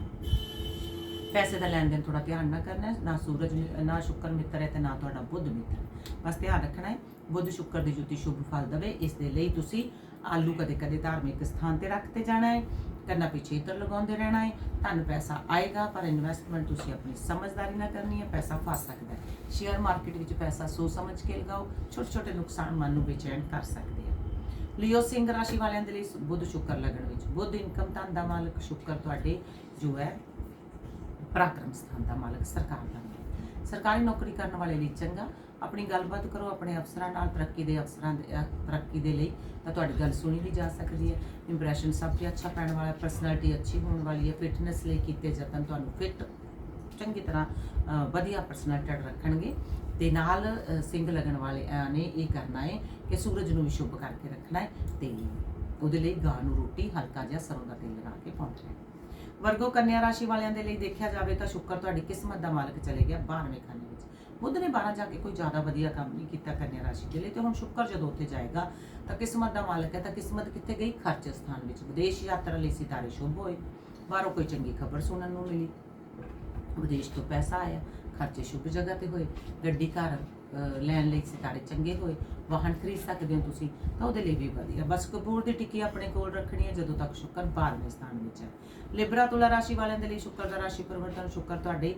ਪੈਸੇ ਦਾ ਲੈਣ ਦੇਣ ਥੋੜਾ ਧਿਆਨ ਨਾ ਕਰਨਾ। ਨਾ ਸੂਰਜ, ਨਾ ਸ਼ੁੱਕਰ ਮਿੱਤਰ ਹੈ ਤੇ ਨਾ ਤੁਹਾਡਾ ਬੁੱਧ ਮਿੱਤਰ। ਬਸ ਧਿਆਨ ਰੱਖਣਾ ਹੈ ਬੁੱਧ ਸ਼ੁੱਕਰ ਦੀ ਜੁਤੀ ਸ਼ੁਭ ਫਲ ਦੇਵੇ। ਇਸ ਦੇ ਲਈ ਤੁਸੀਂ ਆਲੂ ਕਦੇ ਕਦੇ ਧਾਰਮਿਕ ਸਥਾਨ ਤੇ ਰੱਖਤੇ ਜਾਣਾ ਹੈ, ਕੰਨਾਂ ਪਿੱਛੇ ਇਤਰ ਲਗਾਉਂਦੇ ਰਹਿਣਾ ਹੈ। ਤੁਹਾਨੂੰ ਪੈਸਾ ਆਏਗਾ, ਪਰ ਇਨਵੈਸਟਮੈਂਟ ਤੁਸੀਂ ਆਪਣੀ ਸਮਝਦਾਰੀ ਨਾਲ ਕਰਨੀ ਹੈ, ਪੈਸਾ ਫਸ ਸਕਦਾ ਹੈ। ਸ਼ੇਅਰ ਮਾਰਕੀਟ ਵਿੱਚ ਪੈਸਾ ਸੋਚ ਸਮਝ ਕੇ ਲਗਾਓ ਛੋਟੇ ਛੋਟੇ ਨੁਕਸਾਨ ਮਨ ਨੂੰ ਬੇਚੈਨ ਕਰ ਸਕਦੇ ਆ। ਲਿਓ ਸਿੰਘ ਰਾਸ਼ੀ ਵਾਲਿਆਂ ਦੇ ਲਈ ਬੁੱਧ ਸ਼ੁੱਕਰ ਲੱਗਣ ਵਿੱਚ। ਬੁੱਧ ਇਨਕਮ ਧਨ ਦਾ ਮਾਲਕ, ਸ਼ੁੱਕਰ ਤੁਹਾਡੇ ਜੋ ਹੈ, ਪਰਾਕਰਮ ਸਥਾਨ ਦਾ ਮਾਲਕ ਸਰਕਾਰ ਦਾ ਸਰਕਾਰੀ ਨੌਕਰੀ ਕਰਨ ਵਾਲੇ ਲਈ ਚੰਗਾ ਆਪਣੀ ਗੱਲਬਾਤ ਕਰੋ ਆਪਣੇ ਅਫਸਰਾਂ ਨਾਲ ਤਰੱਕੀ ਦੇ ਅਫਸਰਾਂ ਦੇ ਅਹ, ਤਰੱਕੀ ਦੇ ਲਈ ਤਾਂ ਤੁਹਾਡੀ ਗੱਲ ਸੁਣੀ ਵੀ ਜਾ ਸਕਦੀ ਹੈ। ਇੰਪ੍ਰੈਸ਼ਨ ਸਭ ਤੇ ਅੱਛਾ ਪੈਣ ਵਾਲਾ ਪਰਸਨੈਲਿਟੀ ਅੱਛੀ ਹੋਣ ਵਾਲੀ ਹੈ। ਫਿਟਨੈਸ ਲਈ ਕੀਤੇ ਯਤਨ ਤੁਹਾਨੂੰ ਫਿਟ ਚੰਗੀ ਤਰ੍ਹਾਂ ਅਹ, ਵਧੀਆ ਪਰਸਨੈਲਿਟੀ ਰੱਖਣਗੇ। ਤੇ ਨਾਲ ਅਹ, ਸਿੰਘ ਲੱਗਣ ਵਾਲਿਆਂ ਨੇ ਇਹ ਕਰਨਾ ਹੈ ਕਿ ਸੂਰਜ ਨੂੰ ਵੀ ਸ਼ੁਭ ਕਰਕੇ ਰੱਖਣਾ ਹੈ ਤੇ ਉਹਦੇ ਲਈ ਗਾਂ ਨੂੰ ਰੋਟੀ ਹਲਕਾ ਜਿਹਾ ਸਰੋਂ ਦਾ ਤੇਲ ਲਗਾ ਕੇ ਪਾਉਣਾ ਹੈ। ਵਰਗੋ ਕੰਨਿਆ ਰਾਸ਼ੀ ਵਾਲਿਆਂ ਦੇ ਲਈ ਦੇਖਿਆ ਜਾਵੇ ਤਾਂ ਸ਼ੁੱਕਰ ਤੁਹਾਡੀ ਕਿਸਮਤ ਦਾ ਮਾਲਕ ਚਲੇ ਗਿਆ 12ਵੇਂ ਖਾਨੇ ਵਿੱਚ। ਬੁੱਧ ਨੇ 12 ਜਾ ਕੇ ਕੋਈ ਜ਼ਿਆਦਾ ਵਧੀਆ ਕੰਮ ਨਹੀਂ ਕੀਤਾ ਕੰਨਿਆ ਰਾਸ਼ੀ ਦੇ ਲਈ ਤੇ ਹੁਣ ਸ਼ੁੱਕਰ ਜਦੋਂ ਉੱਥੇ ਜਾਏਗਾ, ਤਾਂ ਕਿਸਮਤ ਦਾ ਮਾਲਕ ਹੈ, ਤਾਂ ਕਿਸਮਤ ਕਿੱਥੇ ਗਈ? ਖਰਚ ਸਥਾਨ ਵਿੱਚ। ਵਿਦੇਸ਼ ਯਾਤਰਾ ਲਈ ਸਿਤਾਰੇ ਸ਼ੁਭ ਹੋਏ। ਬਾਹਰੋਂ ਕੋਈ ਚੰਗੀ ਖਬਰ ਸੁਣਨ ਨੂੰ ਮਿਲੀ। ਵਿਦੇਸ਼ ਤੋਂ ਪੈਸਾ ਆਇਆ। ਖਰਚੇ ਸ਼ੁਭ ਜਗ੍ਹਾ ਤੇ ਹੋਏ, ਗੱਡੀ ਘਰ ਲੈਣ ਲਈ ਸਿਤਾਰੇ ਚੰਗੇ ਹੋਏ, ਵਾਹਨ ਖਰੀਦ ਸਕਦੇ ਹੋ ਤੁਸੀਂ, ਤਾਂ ਉਹਦੇ ਲਈ ਵੀ ਵਧੀਆ। ਬਸ ਕਪੂਰ ਦੀ ਟਿੱਕੀ ਆਪਣੇ ਕੋਲ ਰੱਖਣੀ ਹੈ, ਜਦੋਂ ਤੱਕ ਸ਼ੁੱਕਰ 12ਵੇਂ ਸਥਾਨ ਵਿੱਚ ਹੈ। ਲਿਬਰਾ ਤੁਲਾ ਰਾਸ਼ੀ ਵਾਲਿਆਂ ਦੇ ਲਈ ਸ਼ੁੱਕਰ ਦਾ ਰਾਸ਼ੀ ਪਰਿਵਰਤਨ, ਸ਼ੁੱਕਰ ਤੁਹਾਡੇ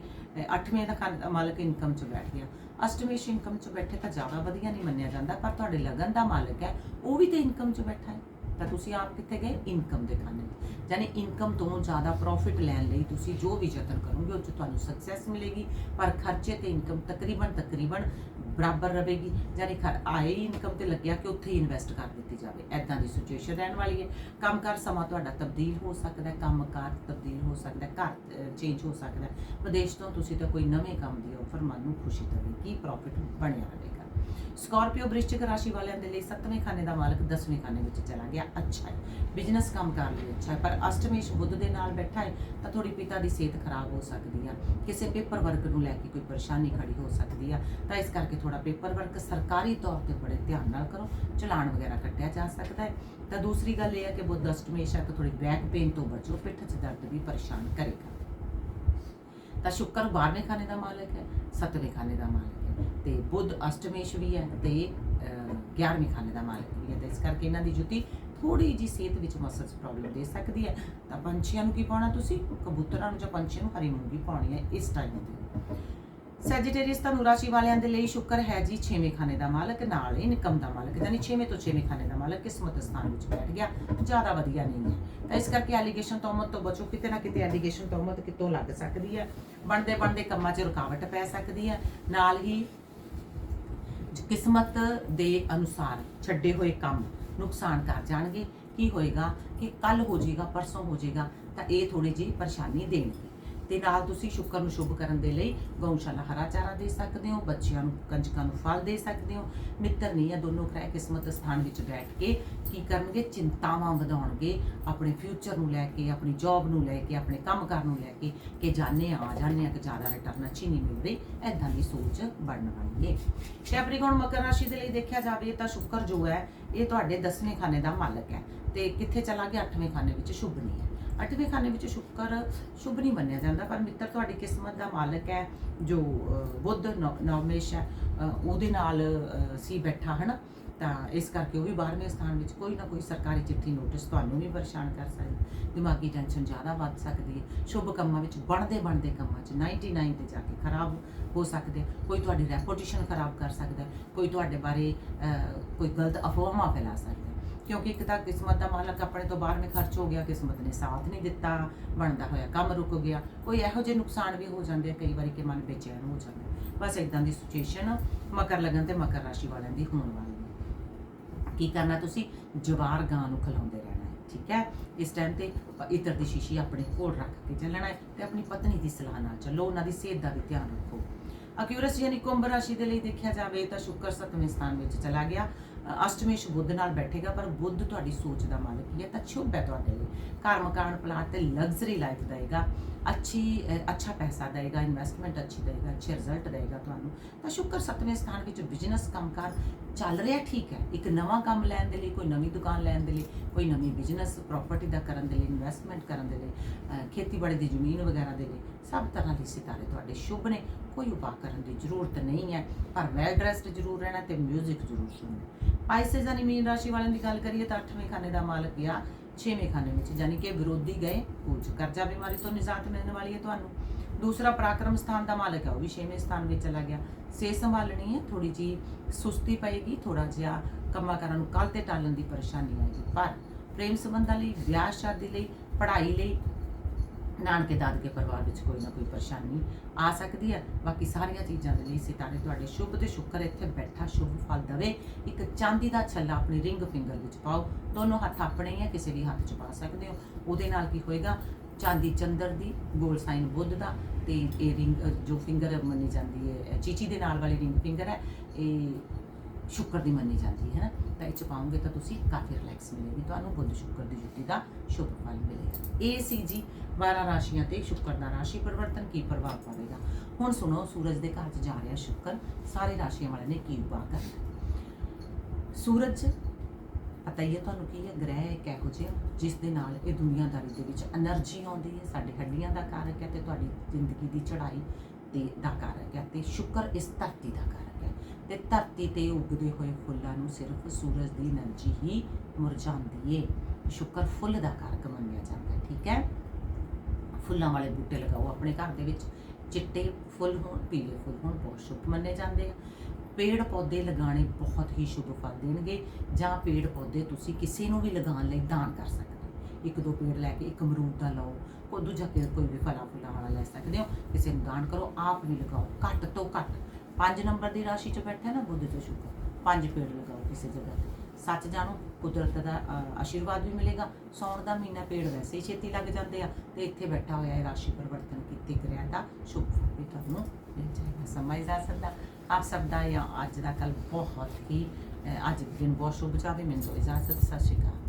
8ਵੇਂ ਦਾ ਖਾਨੇ ਦਾ ਮਾਲਕ ਇਨਕਮ 'ਚ ਬੈਠ ਗਿਆ। ਅਸ਼ਟਮੇਸ਼ ਇਨਕਮ 'ਚ ਬੈਠੇ ਤਾਂ ਜ਼ਿਆਦਾ ਵਧੀਆ ਨਹੀਂ ਮੰਨਿਆ ਜਾਂਦਾ, ਪਰ ਤੁਹਾਡੇ ਲਗਨ ਦਾ ਮਾਲਕ ਹੈ, ਉਹ ਵੀ ਤੇ ਇਨਕਮ 'ਚ ਬੈਠਾ ਹੈ। ਤਾਂ ਤੁਸੀਂ ਆਪ ਕਿੱਥੇ ਗਏ? ਇਨਕਮ ਦੇ ਖਾਨੇ ਵਿੱਚ ਯਾਨੀ ਇਨਕਮ ਤੋਂ ਜ਼ਿਆਦਾ ਪ੍ਰੋਫਿਟ ਲੈਣ ਲਈ ਤੁਸੀਂ ਜੋ ਵੀ ਯਤਨ ਕਰੋਗੇ, ਉਹ 'ਚ ਤੁਹਾਨੂੰ ਸਕਸੈਸ ਮਿਲੇਗੀ। ਪਰ ਖਰਚੇ ਤੇ ਇਨਕਮ ਤਕਰੀਬਨ ਤਕਰੀਬਨ ਬਰਾਬਰ ਰਹੇਗੀ। ਯਾਨੀ ਖਰ, ਆਏ ਇਨਕਮ ਤੇ ਲੱਗਿਆ ਕਿ ਉੱਥੇ ਹੀ ਇਨਵੈਸਟ ਕਰ ਦਿੱਤੀ ਜਾਵੇ। ਐਦਾਂ ਦੀ ਸਿਚੁਏਸ਼ਨ ਰਹਿਣ ਵਾਲੀ ਹੈ। ਕੰਮਕਾਰ ਸਮਾਂ ਤੁਹਾਡਾ ਤਬਦੀਲ ਹੋ ਸਕਦਾ ਹੈ। ਕੰਮਕਾਰ ਤਬਦੀਲ ਹੋ ਸਕਦਾ ਹੈ। ਘਰ ਚੇਂਜ ਹੋ ਸਕਦਾ ਹੈ। ਵਿਦੇਸ਼ ਤੋਂ ਤੁਸੀਂ ਤਾਂ ਕੋਈ ਨਵੇਂ ਕੰਮ ਦੀ ਆਫਰ ਮਨ ਨੂੰ ਖੁਸ਼ੀ ਦੇਵੇਗੀ ਪ੍ਰੋਫਿਟ ਬਣਿਆ ਰਹੇਗਾ ਸਕਾਰਪੀਓ ਵ੍ਰਿਸ਼ਚਿਕ ਰਾਸ਼ੀ ਵਾਲਿਆਂ ਦੇ ਲਈ 7ਵੇਂ ਖਾਨੇ ਦਾ ਮਾਲਕ 10ਵੇਂ ਖਾਨੇ ਵਿੱਚ ਚਲਾ ਗਿਆ। ਅੱਛਾ ਹੈ। ਬਿਜ਼ਨਸ ਕੰਮ ਕਰਨ ਲਈ ਅੱਛਾ ਹੈ, ਪਰ ਅਸ਼ਟਮੇਸ਼ ਬੁੱਧ ਦੇ ਨਾਲ ਬੈਠਾ ਹੈ ਤਾਂ ਥੋੜੀ ਪਿਤਾ ਦੀ ਸਿਹਤ ਖਰਾਬ ਹੋ ਸਕਦੀ ਆ। ਕਿਸੇ ਪੇਪਰ ਵਰਕ ਨੂੰ ਲੈ ਕੇ ਕੋਈ ਪਰੇਸ਼ਾਨੀ ਖੜੀ ਹੋ ਸਕਦੀ ਆ। ਤਾਂ ਇਸ ਕਰਕੇ ਥੋੜਾ ਪੇਪਰ ਵਰਕ ਸਰਕਾਰੀ ਤੌਰ ਤੇ ਬੜੇ ਧਿਆਨ ਨਾਲ ਕਰੋ। ਚਲਾਨ ਵਗੈਰਾ ਕੱਟਿਆ ਜਾ ਸਕਦਾ ਹੈ। ਤਾਂ ਦੂਸਰੀ ਗੱਲ ਇਹ ਹੈ ਕਿ ਬੁੱਧ ਅਸ਼ਟਮੇਸ਼ ਹੈ ਤਾਂ ਥੋੜੀ ਬੈਕ ਪੇਨ ਤੋਂ ਬਚੋ, ਪਿੱਠ 'ਚ ਦਰਦ ਵੀ ਪਰੇਸ਼ਾਨ ਕਰੇਗਾ। ਤਾਂ ਸ਼ੁੱਕਰ 12ਵੇਂ ਖਾਨੇ ਦਾ ਮਾਲਕ ਹੈ 7ਵੇਂ ਖਾਨੇ ਦਾ ਮਾਲਕ ਤੇ ਬੁੱਧ ਅਸ਼ਟਮੇਸ਼ ਵੀ ਹੈ ਤੇ ਅਹ, 11ਵੇਂ ਖਾਨੇ ਦਾ ਮਾਲਕ ਵੀ ਹੈ ਤੇ ਇਸ ਕਰਕੇ ਇਹਨਾਂ ਦੀ ਜੁਤੀ ਥੋੜੀ ਜੀ ਸਿਹਤ ਵਿੱਚ ਮਸਲਸ ਪ੍ਰੋਬਲਮ ਦੇ ਸਕਦੀ ਹੈ। ਤਾਂ ਪੰਛੀਆਂ ਨੂੰ ਕੀ ਪਾਉਣਾ ਤੁਸੀਂ? ਕਬੂਤਰਾਂ ਨੂੰ ਜਾਂ ਪੰਛੀਆਂ ਨੂੰ? ਹਰੀ ਮੂੰਗੀ ਪਾਉਣੀ ਹੈ ਇਸ ਟਾਈਮ ਤੇ। ਸੈਜੀਟੇਰੀਅਸ ਧਨੁ ਰਾਸ਼ੀ ਵਾਲਿਆਂ ਦੇ ਲਈ ਸ਼ੁਕਰ ਹੈ ਜੀ 6ਵੇਂ ਖਾਨੇ ਦਾ ਮਾਲਕ ਨਾਲ ਇਨਕਮ ਦਾ ਮਾਲਕ ਯਾਨੀ 6ਵੇਂ ਤੋਂ 6ਵੇਂ ਖਾਨੇ ਦਾ ਮਾਲਕ ਕਿਸਮਤ ਸਥਾਨ ਵਿੱਚ ਬੈਠ ਗਿਆ ਜ਼ਿਆਦਾ ਵਧੀਆ ਨਹੀਂ ਹੈ। ਤਾਂ ਇਸ ਕਰਕੇ ਐਲੀਗੇਸ਼ਨ ਤੋਮਤ ਤੋਂ ਬਚੋ ਕਿਤੇ ਨਾ ਕਿਤੇ ਐਲੀਗੇਸ਼ਨ ਤੋਮਤ ਕਿਤੋਂ ਲੱਗ ਸਕਦੀ ਹੈ। ਬਣਦੇ ਬਣਦੇ ਕੰਮਾਂ 'ਚ ਰੁਕਾਵਟ ਪੈ ਸਕਦੀ ਹੈ। ਨਾਲ ਹੀ ਕਿਸਮਤ ਦੇ ਅਨੁਸਾਰ ਛੱਡੇ ਹੋਏ ਕੰਮ ਨੁਕਸਾਨ ਕਰ ਜਾਣਗੇ। ਕੀ ਹੋਏਗਾ ਕਿ ਕੱਲ ਹੋ ਜਾਏਗਾ, ਪਰਸੋਂ ਹੋ ਜਾਏਗਾ, ਤਾਂ ਇਹ ਥੋੜੀ ਜਿਹੀ ਪਰੇਸ਼ਾਨੀ ਦੇਣਗੇ। ਤੇ ਨਾਲ ਤੁਸੀਂ ਸ਼ੁੱਕਰ ਨੂੰ ਸ਼ੁਭ ਕਰਨ ਦੇ ਲਈ ਗਊਸ਼ਾਲਾ ਹਰਾ ਚਾਰਾ ਦੇ ਸਕਦੇ ਹੋ, ਬੱਚਿਆਂ ਨੂੰ ਕੰਜਕਾਂ ਨੂੰ ਫਲ ਦੇ ਸਕਦੇ ਹੋ, ਮਿੱਤਰ ਨਹੀਂ ਹੈ ਦੋਨੋਂ ਗ੍ਰਹਿ ਕਿਸਮਤ ਸਥਾਨ ਵਿੱਚ ਬੈਠ ਕੇ ਕੀ ਕਰਨਗੇ? ਚਿੰਤਾਵਾਂ ਵਧਾਉਣਗੇ, ਆਪਣੇ ਫਿਊਚਰ ਨੂੰ ਲੈ ਕੇ, ਆਪਣੀ ਜੌਬ ਨੂੰ ਲੈ ਕੇ, ਆਪਣੇ ਕੰਮਕਾਰ ਨੂੰ ਲੈ ਕੇ ਕਿ ਜਾਣੇ ਆ ਜਾਣੇ ਆ ਕਿ ਜ਼ਿਆਦਾ ਰਿਟਰਨ ਅੱਛੀ ਨਹੀਂ ਮਿਲ ਰਹੀ ਐਦਾਂ ਦੀ ਸੋਚ ਬਣਨ ਵਾਲੀ ਹੈ। ਕੈਪਰੀਕੌਨ ਮਕਰ ਰਾਸ਼ੀ ਦੇ ਲਈ ਦੇਖਿਆ ਜਾਵੇ ਤਾਂ ਸ਼ੁੱਕਰ ਜੋ ਹੈ, ਇਹ ਤੁਹਾਡੇ 10ਵੇਂ ਖਾਨੇ ਦਾ ਮਾਲਕ ਹੈ ਤੇ ਕਿੱਥੇ ਚਲਾ ਗਿਆ? 8ਵੇਂ ਖਾਨੇ ਵਿੱਚ ਸ਼ੁਭ ਨਹੀਂ ਹੈ। ਅੱਠਵੇਂ ਖਾਨੇ ਵਿੱਚ ਸ਼ੁੱਕਰ ਸ਼ੁਭ ਨਹੀਂ ਮੰਨਿਆ ਜਾਂਦਾ, ਪਰ ਮਿੱਤਰ ਤੁਹਾਡੀ ਕਿਸਮਤ ਦਾ ਮਾਲਕ ਹੈ, ਜੋ ਬੁੱਧ ਨੌ- ਨੌਮੇਸ਼ ਹੈ ਉਹਦੇ ਨਾਲ ਸੀ ਬੈਠਾ, ਹਨਾ? ਤਾਂ ਇਸ ਕਰਕੇ ਉਹ ਵੀ 12ਵੇਂ ਸਥਾਨ ਵਿੱਚ ਕੋਈ ਨਾ ਕੋਈ ਸਰਕਾਰੀ ਚਿੱਠੀ ਨੋਟਿਸ ਤੁਹਾਨੂੰ ਵੀ ਪਰੇਸ਼ਾਨ ਕਰ ਸਕਦੀ ਦਿਮਾਗੀ ਟੈਨਸ਼ਨ ਜ਼ਿਆਦਾ ਵੱਧ ਸਕਦੀ ਹੈ। ਸ਼ੁਭ ਕੰਮਾਂ ਵਿੱਚ ਬਣਦੇ ਬਣਦੇ ਕੰਮਾਂ 'ਚ 99 ਤੇ ਜਾ ਕੇ ਖਰਾਬ ਹੋ ਸਕਦੇ ਕੋਈ ਤੁਹਾਡੀ ਰੈਪੂਟੇਸ਼ਨ ਖਰਾਬ ਕਰ ਸਕਦਾ ਕੋਈ ਤੁਹਾਡੇ ਬਾਰੇ ਕੋਈ ਗਲਤ ਅਫਵਾਹਾਂ ਫੈਲਾ ਸਕਦਾ ਕਿਉਂਕਿ ਇੱਕ ਤਾਂ ਕਿਸਮਤ ਦਾ ਮਾਲਕ ਆਪਣੇ ਤੋਂ ਬਾਹਰ ਮੇ ਖਰਚ ਹੋ ਗਿਆ, ਕਿਸਮਤ ਨੇ ਸਾਥ ਨਹੀਂ ਦਿੱਤਾ, ਬਣਦਾ ਹੋਇਆ ਕੰਮ ਰੁਕ ਗਿਆ। ਕੋਈ ਇਹੋ ਜਿਹੇ ਨੁਕਸਾਨ ਵੀ ਹੋ ਜਾਂਦੇ ਆ, ਕਈ ਵਾਰੀ ਕਿ ਮਨ ਬੇਚੈਨ ਹੋ ਜਾਂਦਾ ਬਸ ਇਦਾਂ ਦੀ ਸਿਚੁਏਸ਼ਨ ਮਕਰ ਲਗਨ ਤੇ ਮਕਰ ਰਾਸ਼ੀ ਵਾਲਿਆਂ ਦੀ ਹੋਣ ਵਾਲੀ ਹੈ ਕੀ ਕਰਨਾ ਤੁਸੀਂ? ਜਵਾਰ ਗਾਂ ਨੂੰ ਖਿਲਾਉਂਦੇ ਰਹਿਣਾ ਠੀਕ ਹੈ? ਇਸ ਟਾਈਮ ਤੇ ਇਤਰ ਦੀ ਸ਼ੀਸ਼ੀ ਆਪਣੇ ਕੋਲ ਰੱਖ ਕੇ ਚੱਲਣਾ ਹੈ ਤੇ ਆਪਣੀ ਪਤਨੀ ਦੀ ਸਲਾਹ ਨਾਲ ਚੱਲੋ, ਉਹਨਾਂ ਦੀ ਸਿਹਤ ਦਾ ਵੀ ਧਿਆਨ ਰੱਖੋ। ਅਕਿਊਰਸ ਯਾਨੀ ਕੁੰਭ ਰਾਸ਼ੀ ਦੇ ਲਈ ਦੇਖਿਆ ਜਾਵੇ ਤਾਂ ਸ਼ੁੱਕਰ ਸਤਵੇਂ ਸਥਾਨ ਵਿੱਚ ਚਲਾ ਗਿਆ। ਅਸ਼ਟਮੇਸ਼ ਬੁੱਧ ਨਾਲ ਬੈਠੇਗਾ, ਪਰ ਬੁੱਧ ਤੁਹਾਡੀ ਸੋਚ ਦਾ ਮਾਲਕ ਹੀ ਹੈ, ਤਾਂ ਸ਼ੁਭ ਹੈ ਤੁਹਾਡੇ ਲਈ। ਘਰ ਮਕਾਨ, ਪਲਾਟ ਤੇ ਲਗਜ਼ਰੀ ਲਾਈਫ ਦੇਗਾ ਅੱਛੀ ਅ, ਅੱਛਾ ਪੈਸਾ ਦੇਗਾ ਇਨਵੈਸਟਮੈਂਟ ਅੱਛੀ ਦੇਗਾ ਅੱਛੇ ਰਿਜ਼ਲਟ ਦੇਗਾ ਤੁਹਾਨੂੰ ਤਾਂ ਸ਼ੁਕਰ ਸੱਤਵੇਂ ਸਥਾਨ ਵਿੱਚ ਬਿਜ਼ਨਸ ਕੰਮਕਾਰ ਚੱਲ ਰਿਹਾ ਠੀਕ ਹੈ। ਇੱਕ ਨਵਾਂ ਕੰਮ ਲੈਣ ਦੇ ਲਈ ਕੋਈ ਨਵੀਂ ਦੁਕਾਨ ਲੈਣ ਦੇ ਲਈ ਕੋਈ ਨਵੀਂ ਬਿਜ਼ਨਸ ਪ੍ਰਾਪਰਟੀ ਦਾ ਕਰਨ ਦੇ ਲਈ ਇਨਵੈਸਟਮੈਂਟ ਕਰਨ ਦੇ ਲਈ ਖੇਤੀਬਾੜੀ ਦੀ ਜ਼ਮੀਨ ਵਗੈਰਾ ਦੇ ਲਈ ਸਭ ਤਰ੍ਹਾਂ ਦੇ ਸਿਤਾਰੇ ਤੁਹਾਡੇ ਸ਼ੁਭ ਨੇ ਕੋਈ ਉਪਾਅ ਕਰਨ ਦੀ ਜ਼ਰੂਰਤ ਨਹੀਂ ਹੈ। ਪਰ ਵੈਲ ਡਰੈਸਡ ਜ਼ਰੂਰ ਰਹਿਣਾ ਤੇ 뮤직 ਜ਼ਰੂਰ ਸੁਣਨਾ। ਪਾਈਸੇਸ ਯਾਨੀ ਮੀਨ ਰਾਸ਼ੀ ਵਾਲਿਆਂ ਦੀ ਗੱਲ ਕਰੀਏ ਤਾਂ 8ਵੇਂ ਖਾਨੇ ਦਾ ਮਾਲਕ ਗਿਆ ਛੇਵੇਂ ਖਾਨੇ ਵਿੱਚ ਯਾਨੀ ਕਿ ਵਿਰੋਧੀ ਗਏ ਕੁਝ ਕਰਜ਼ਾ ਬਿਮਾਰੀ ਤੋਂ ਨਿਜਾਤ ਮਿਲਣ ਵਾਲੀ ਹੈ ਤੁਹਾਨੂੰ। ਦੂਸਰਾ, ਪਰਾਕਰਮ ਸਥਾਨ ਦਾ ਮਾਲਕ ਹੈ, ਉਹ ਵੀ ਛੇਵੇਂ ਸਥਾਨ ਵਿੱਚ ਚਲਾ ਗਿਆ। ਸੇ ਸੰਭਾਲਣੀ ਹੈ ਥੋੜੀ ਜੀ ਸੁਸਤੀ ਪਏਗੀ ਥੋੜਾ ਜਿਹਾ ਕੰਮਾਂ ਕਾਰਾਂ ਨੂੰ ਕੱਲ ਤੇ ਟਾਲਣ ਦੀ ਪਰੇਸ਼ਾਨੀ ਆਏਗੀ। ਪਰ ਪ੍ਰੇਮ ਸੰਬੰਧਾਂ ਲਈ, ਵਿਆਹ ਸ਼ਾਦੀ ਲਈ, ਪੜ੍ਹਾਈ ਲਈ ਨਾਨਕੇ ਦਾਦਕੇ ਪਰਿਵਾਰ ਵਿੱਚ ਕੋਈ ਨਾ ਕੋਈ ਪਰੇਸ਼ਾਨੀ ਆ ਸਕਦੀ ਹੈ। ਬਾਕੀ ਸਾਰੀਆਂ ਚੀਜ਼ਾਂ ਦੇ ਲਈ ਸਿਤਾਰੇ ਤੁਹਾਡੇ ਸ਼ੁਭ ਤੇ ਸ਼ੁਕਰ ਇੱਥੇ ਬੈਠਾ ਸ਼ੁਭ ਫਲ ਦੇਵੇ। ਇੱਕ ਚਾਂਦੀ ਦਾ ਛੱਲਾ ਆਪਣੀ ਰਿੰਗ ਫਿੰਗਰ ਵਿੱਚ ਪਾਓ। ਦੋਨੋਂ ਹੱਥ ਆਪਣੇ ਹੀ ਹੈ ਕਿਸੇ ਵੀ ਹੱਥ 'ਚ ਪਾ ਸਕਦੇ ਹੋ। ਉਹਦੇ ਨਾਲ ਕੀ ਹੋਏਗਾ? ਚਾਂਦੀ ਚੰਦਰ ਦੀ, ਗੋਲ ਸਾਈਨ ਬੁੱਧ ਦਾ ਤੇ ਇਹ ਰਿੰਗ ਜੋ ਫਿੰਗਰ ਮੰਨੀ ਜਾਂਦੀ ਹੈ ਚੀਚੀ ਦੇ ਨਾਲ ਵਾਲੀ ਰਿੰਗ ਫਿੰਗਰ ਹੈ। ਇਹ ਸ਼ੁਕਰ ਦੀ ਮੰਨੀ ਜਾਂਦੀ ਹੈ ਨਾ। ਤਾਂ ਇਹ ਚ ਪਾਉਂਗੇ ਤਾਂ ਤੁਸੀਂ ਕਾਫੀ ਰਿਲੈਕਸ ਮਿਲੇਗੀ। ਤੁਹਾਨੂੰ ਬੁੱਧ ਸ਼ੁਕਰ ਦੀ ਜੁੱਤੀ ਦਾ ਸ਼ੁਭ ਫਲ ਮਿਲੇਗਾ। ਇਹ ਸੀ ਜੀ 12 ਰਾਸ਼ੀਆਂ ਤੇ ਸ਼ੁਕਰ ਦਾ ਰਾਸ਼ੀ ਪਰਿਵਰਤਨ ਕੀ ਪ੍ਰਭਾਵ ਪਾਵੇਗਾ? ਹੁਣ ਸੁਣੋ, ਸੂਰਜ ਦੇ ਘਰ 'ਚ ਜਾ ਰਿਹਾ ਸ਼ੁਕਰ। ਸਾਰੇ ਰਾਸ਼ੀਆਂ ਵਾਲਿਆਂ ਨੇ ਕੀ ਉਪਾਅ ਕਰਨਾ? ਸੂਰਜ, ਪਤਾ ਹੀ ਹੈ ਤੁਹਾਨੂੰ ਕੀ ਹੈ, ਗ੍ਰਹਿ ਇੱਕ ਇਹੋ ਜਿਹਾ ਜਿਸ ਦੇ ਨਾਲ ਇਹ ਦੁਨੀਆਦਾਰੀ ਦੇ ਵਿੱਚ એનર્ਜੀ ਆਉਂਦੀ ਹੈ, ਸਾਡੇ ਹੱਡੀਆਂ ਦਾ ਕਾਰਕ ਹੈ ਤੇ ਤੁਹਾਡੀ ਜ਼ਿੰਦਗੀ ਦੀ ਚੜ੍ਹਾਈ ਤੇ ਦਾ ਕਾਰਕ ਹੈ ਤੇ ਸ਼ੁਕਰ ਇਸ ਧਰਤੀ ਦਾ ਕਾਰਕ ਹੈ। ਤੇ ਧਰਤੀ ਤੇ ਉੱਗਦੇ ਹੋਏ ਫੁੱਲਾਂ ਨੂੰ ਸਿਰਫ ਸੂਰਜ ਦੀ એનર્ਜੀ ਹੀ ਮੁਰਝਾਉਂਦੀ ਏ। ਸ਼ੁਕਰ ਫੁੱਲ ਦਾ ਕਾਰਕ ਮੰਨਿਆ ਜਾਂਦਾ ਠੀਕ ਹੈ? ਫੁੱਲਾਂ ਵਾਲੇ ਬੂਟੇ ਲਗਾਓ ਆਪਣੇ ਘਰ ਦੇ ਵਿੱਚ। ਚਿੱਟੇ ਫੁੱਲ ਹੋਣ, ਪੀਲੇ ਫੁੱਲ ਹੋਣ ਬਹੁਤ ਸ਼ੁਭ ਮੰਨੇ ਜਾਂਦੇ ਆ। ਪੇੜ ਪੌਦੇ ਲਗਾਣੇ ਬਹੁਤ ਹੀ ਸ਼ੁਭ ਫਲ ਦੇਣਗੇ ਜਾਂ ਪੇੜ ਪੌਦੇ ਤੁਸੀਂ ਕਿਸੇ ਨੂੰ ਵੀ ਲਗਾਉਣ ਲਈ ਦਾਨ ਕਰ ਸਕਦੇ ਇੱਕ ਦੋ ਪੇੜ ਲੈ ਕੇ ਇੱਕ ਅਮਰੂਦ ਦਾ ਲਾਓ, ਕੋਈ ਦੂਜਾ ਪੇੜ ਕੋਈ ਵੀ ਫਲਾ ਫੁੱਲਾਂ ਵਾਲਾ ਲੈ ਸਕਦੇ ਹੋ। ਕਿਸੇ ਨੂੰ ਦਾਨ ਕਰੋ, ਆਪ ਵੀ ਲਗਾਓ, ਘੱਟ ਤੋਂ ਘੱਟ ਪੰਜ ਨੰਬਰ ਦੀ ਰਾਸ਼ੀ 'ਚ ਬੈਠਾ ਨਾ ਬੁੱਧ ਤੇ ਸ਼ੁਕਰ। ਪੰਜ ਪੇੜ ਲਗਾਓ ਕਿਸੇ ਜਗ੍ਹਾ ਤੇ। ਸੱਚ ਜਾਣੋ ਕੁਦਰਤ ਦਾ ਆਸ਼ੀਰਵਾਦ ਵੀ ਮਿਲੇਗਾ। ਸੌਣ ਦਾ ਮਹੀਨਾ ਪੇੜ ਵੈਸੇ ਹੀ ਛੇਤੀ ਲੱਗ ਜਾਂਦੇ ਆ ਤੇ ਇੱਥੇ ਬੈਠਾ ਹੋਇਆ ਹੈ ਰਾਸ਼ੀ ਪਰਿਵਰਤਨ ਕੀਤੀ ਗ੍ਰਹਿ ਦਾ ਸ਼ੁਭ ਫਲ ਵੀ ਤੁਹਾਨੂੰ ਮਿਲ ਜਾਏਗਾ। ਸਮਾਂ ਜਾ ਸਕਦਾ। ਆਪ ਸਭ ਦਾ ਜਾਂ ਅੱਜ ਦਾ ਕੱਲ ਬਹੁਤ ਹੀ ਅ, ਅੱਜ ਦਿਨ ਬਹੁਤ ਸ਼ੁਭ ਜਾਵੇ। ਮੈਨੂੰ ਇਜਾਜ਼ਤ। ਸਤਿ ਸ਼੍ਰੀ ਅਕਾਲ।